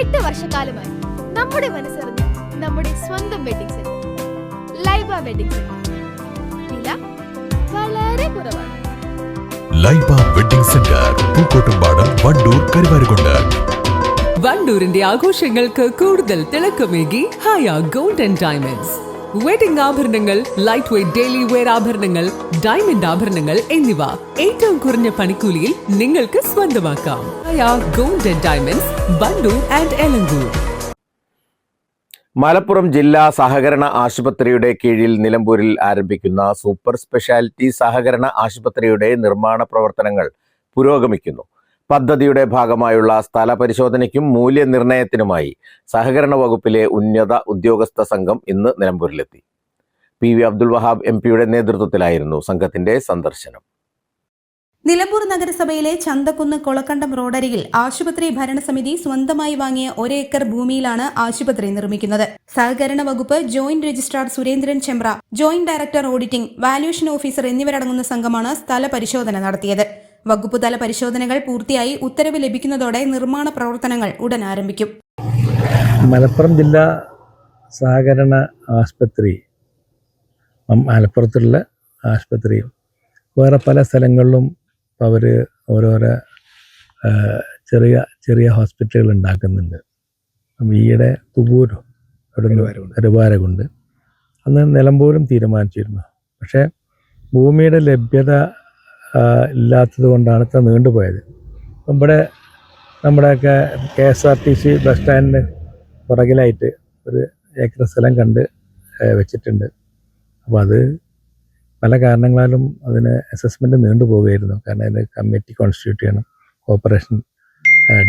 എട്ട് വർഷക്കാലമായി നമ്മുടെ മനസ്സറിഞ്ഞ് നമ്മുടെ സ്വന്തം wedding centre Laiba wedding centre വില വളരെ കുറവാണ്. Laiba wedding centre Pookkottumpadam Wandoor Karuvarakundu. വണ്ടൂരിന്റെ ആഘോഷങ്ങൾക്ക് കൂടുതൽ തിളക്കമേകി Haya gold and diamonds wedding ആഭരണങ്ങൾ ലൈറ്റ് വെയ്റ്റ് ഡെയിലി വെയർ ആഭരണങ്ങൾ ഡയമണ്ട് ആഭരണങ്ങൾ എന്നിവ. ഏറ്റവും കുറഞ്ഞ പണിക്കൂലിയിൽ നിങ്ങൾക്ക് സ്വന്തമാക്കാം. ഗോൾഡ് ആൻഡ് ഡയമണ്ട്സ് ബണ്ടു ആൻഡ് എലങ്കൂർ മലപ്പുറം ജില്ലാ സഹകരണ ആശുപത്രിയുടെ കീഴിൽ നിലമ്പൂരിൽ ആരംഭിക്കുന്ന സൂപ്പർ സ്പെഷ്യാലിറ്റി സഹകരണ ആശുപത്രിയുടെ നിർമ്മാണ പ്രവർത്തനങ്ങൾ പുരോഗമിക്കുന്നു. പദ്ധതിയുടെ ഭാഗമായുള്ള സ്ഥല പരിശോധനയ്ക്കും മൂല്യനിർണയത്തിനുമായി സഹകരണ വകുപ്പിലെ ഉന്നത ഉദ്യോഗസ്ഥ സംഘം ഇന്ന് നിലമ്പൂരിലെത്തി. P V Abdul Wahab M പിയുടെ നേതൃത്വത്തിലായിരുന്നു സംഘത്തിന്റെ സന്ദർശനം. നിലമ്പൂർ നഗരസഭയിലെ ചന്തക്കുന്ന് കൊളക്കണ്ടം റോഡരികിൽ ആശുപത്രി ഭരണസമിതി സ്വന്തമായി വാങ്ങിയ ഒരേക്കർ ഭൂമിയിലാണ് ആശുപത്രി നിർമ്മിക്കുന്നത്. സഹകരണ വകുപ്പ് joint registrar Surendran Chembra joint director auditing valuation officer എന്നിവരടങ്ങുന്ന സംഘമാണ് സ്ഥല പരിശോധന നടത്തിയത്. വകുപ്പ് തല പരിശോധനകൾ പൂർത്തിയായി ഉത്തരവ് ലഭിക്കുന്നതോടെ നിർമ്മാണ പ്രവർത്തനങ്ങൾ ഉടൻ ആരംഭിക്കും. മലപ്പുറം ജില്ലാ സഹകരണ ആശുപത്രി മലപ്പുറത്തുള്ള ആശുപത്രിയും വേറെ പല സ്ഥലങ്ങളിലും അവർ ഓരോരോ ചെറിയ ചെറിയ ഹോസ്പിറ്റലുകൾ ഉണ്ടാക്കുന്നുണ്ട്. അപ്പം ഈയിടെ തുബൂർ കരുവാരകുണ്ട്. അന്ന് നിലമ്പൂരും തീരുമാനിച്ചിരുന്നു. പക്ഷേ ഭൂമിയുടെ ലഭ്യത ഇല്ലാത്തത് കൊണ്ടാണ് ഇത്ര നീണ്ടുപോയത് ഇവിടെ നമ്മുടെയൊക്കെ K S R T C bus സ്റ്റാൻഡിന് പുറകിലായിട്ട് ഒരു ഏക്കർ സ്ഥലം കണ്ട് വെച്ചിട്ടുണ്ട്. അപ്പോൾ അത് പല കാരണങ്ങളാലും അതിന് അസസ്മെന്റ് നീണ്ടു പോവുകയായിരുന്നു. കാരണം അതിന് കമ്മിറ്റി കോൺസ്റ്റിറ്റ്യൂട്ട് ചെയ്യണം കോപ്പറേഷൻ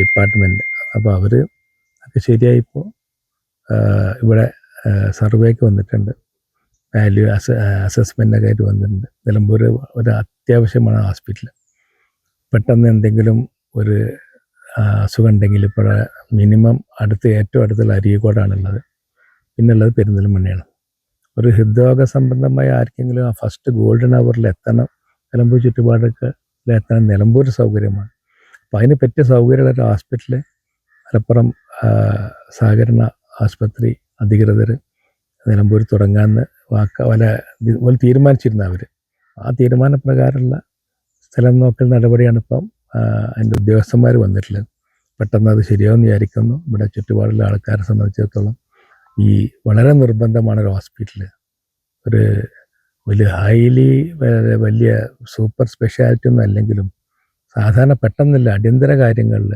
ഡിപ്പാർട്ട്മെന്റ് അപ്പോൾ അവർ ഒക്കെ ശരിയായിപ്പോൾ ഇവിടെ സർവേക്ക് വന്നിട്ടുണ്ട്. വാല്യൂ അസ അസസ്മെന്റൊക്കെ ആയിട്ട് വന്നിട്ടുണ്ട്. നിലമ്പൂർ ഒരു അത്യാവശ്യമാണ് ഹോസ്പിറ്റൽ പെട്ടെന്ന് എന്തെങ്കിലും ഒരു അസുഖം ഉണ്ടെങ്കിൽ ഇപ്പോൾ മിനിമം അടുത്ത് ഏറ്റവും അടുത്തുള്ള അരീക്കോടാണുള്ളത്. പിന്നുള്ളത് പെരിന്തൽമണ്ണയാണ്. ഒരു ഹൃദ്രോഗ സംബന്ധമായ ആർക്കെങ്കിലും ആ ഫസ്റ്റ് ഗോൾഡൻ അവറിൽ എത്തണം. നിലമ്പൂർ ചുറ്റുപാടൊക്കെ എത്തണം. നിലമ്പൂർ സൗകര്യമാണ്. അപ്പോൾ അതിന് പറ്റിയ സൗകര്യമുള്ള ഒരു ഹോസ്പിറ്റൽ മലപ്പുറം സഹകരണ ആശുപത്രി അധികൃതർ നിലമ്പൂർ തുടങ്ങാമെന്ന് വാക്ക വല പോലെ തീരുമാനിച്ചിരുന്നു അവർ ആ തീരുമാനപ്രകാരമുള്ള സ്ഥലം നോക്കൽ നടപടിയാണ് ഇപ്പം എന്റെ ഉദ്യോഗസ്ഥന്മാർ വന്നിട്ടുള്ളത്. പെട്ടെന്ന് അത് ശരിയാവുമെന്ന് വിചാരിക്കുന്നു. ഇവിടെ ചുറ്റുപാടുള്ള ആൾക്കാരെ സംബന്ധിച്ചിടത്തോളം ഈ വളരെ നിർബന്ധമാണ് ഒരു ഹോസ്പിറ്റൽ ഒരു വലിയ ഹൈലി വലിയ സൂപ്പർ സ്പെഷ്യാലിറ്റി ഒന്നും അല്ലെങ്കിലും സാധാരണ പെട്ടെന്നില്ല അടിയന്തര കാര്യങ്ങളിൽ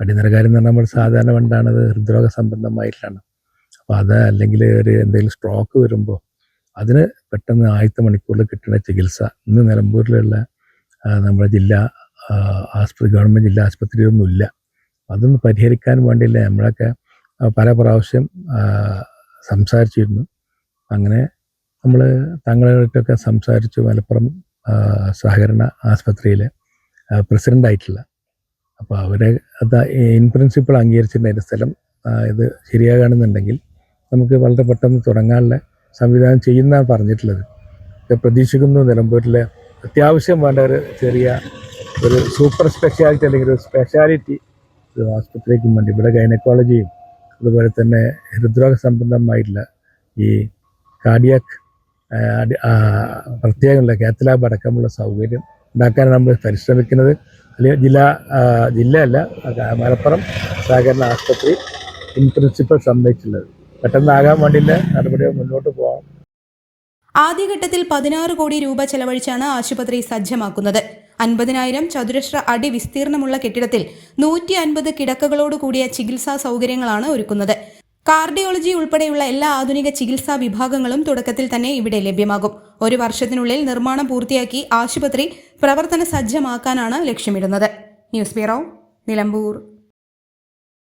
അടിയന്തര കാര്യം എന്ന് പറഞ്ഞാൽ നമ്മൾ സാധാരണ പണ്ടാണത് ഹൃദ്രോഗ സംബന്ധമായിട്ടാണ്. അപ്പോൾ അത് അല്ലെങ്കിൽ ഒരു എന്തെങ്കിലും സ്ട്രോക്ക് വരുമ്പോൾ അതിന് പെട്ടെന്ന് ആദ്യത്തെ മണിക്കൂറിൽ കിട്ടുന്ന ചികിത്സ ഇന്ന് നിലമ്പൂരിലുള്ള നമ്മുടെ ജില്ലാ ആസ്പത്രി ഗവൺമെന്റ് ജില്ലാ ആശുപത്രിയൊന്നുമില്ല അതൊന്ന് പരിഹരിക്കാൻ വേണ്ടിയില്ല. നമ്മളൊക്കെ പല പ്രാവശ്യം സംസാരിച്ചിരുന്നു. അങ്ങനെ നമ്മൾ തങ്ങളായിട്ടൊക്കെ സംസാരിച്ചു മലപ്പുറം സഹകരണ ആശുപത്രിയിലെ പ്രസിഡന്റായിട്ടുള്ള അപ്പോൾ അവരെ അത് ഇൻ പ്രിൻസിപ്പിൾ അംഗീകരിച്ചിട്ടുണ്ട് അതിന്റെ സ്ഥലം ഇത് ശരിയാകുകയാണെന്നുണ്ടെങ്കിൽ നമുക്ക് വളരെ പെട്ടെന്ന് തുടങ്ങാനുള്ള സംവിധാനം ചെയ്യുന്നതാണ് പറഞ്ഞിട്ടുള്ളത്. ഇത് പ്രതീക്ഷിക്കുന്നു നിലമ്പൂരിലെ അത്യാവശ്യം വേണ്ട ഒരു ചെറിയ ഒരു സൂപ്പർ സ്പെഷ്യാലിറ്റി അല്ലെങ്കിൽ ഒരു സ്പെഷ്യാലിറ്റി ആസ്പത്രിക്കും വേണ്ടി ഇവിടെ ഗൈനക്കോളജിയും അതുപോലെ തന്നെ ഹൃദ്രോഗ സംബന്ധമായിട്ടുള്ള ഈ കാർഡിയാക് പ്രത്യേകമുള്ള കാത്തലാബ് അടക്കമുള്ള സൗകര്യം ഉണ്ടാക്കാനാണ് നമ്മൾ പരിശ്രമിക്കുന്നത്. അല്ലെങ്കിൽ ജില്ലാ ജില്ലയല്ല മലപ്പുറം സഹകരണ ആസ്പത്രി ഇൻ പ്രിൻസിപ്പൽ സമ്മതിച്ചുള്ളത് പെട്ടെന്നാകാൻ വേണ്ടിയില്ല? നടപടികൾ മുന്നോട്ട് പോകാം ആദ്യഘട്ടത്തിൽ പതിനാറ് കോടി രൂപ ചെലവഴിച്ചാണ് ആശുപത്രി സജ്ജമാക്കുന്നത്. അൻപതിനായിരം ചതുരശ്ര അടി വിസ്തീർണമുള്ള കെട്ടിടത്തിൽ നൂറ്റി അൻപത് കിടക്കകളോടുകൂടിയ ചികിത്സാ സൗകര്യങ്ങളാണ് ഒരുക്കുന്നത്. കാർഡിയോളജി ഉൾപ്പെടെയുള്ള എല്ലാ ആധുനിക ചികിത്സാ വിഭാഗങ്ങളും തുടക്കത്തിൽ തന്നെ ഇവിടെ ലഭ്യമാകും. ഒരു വർഷത്തിനുള്ളിൽ നിർമ്മാണം പൂർത്തിയാക്കി ആശുപത്രി പ്രവർത്തന സജ്ജമാക്കാനാണ് ലക്ഷ്യമിടുന്നത്. News bureau Nilambur.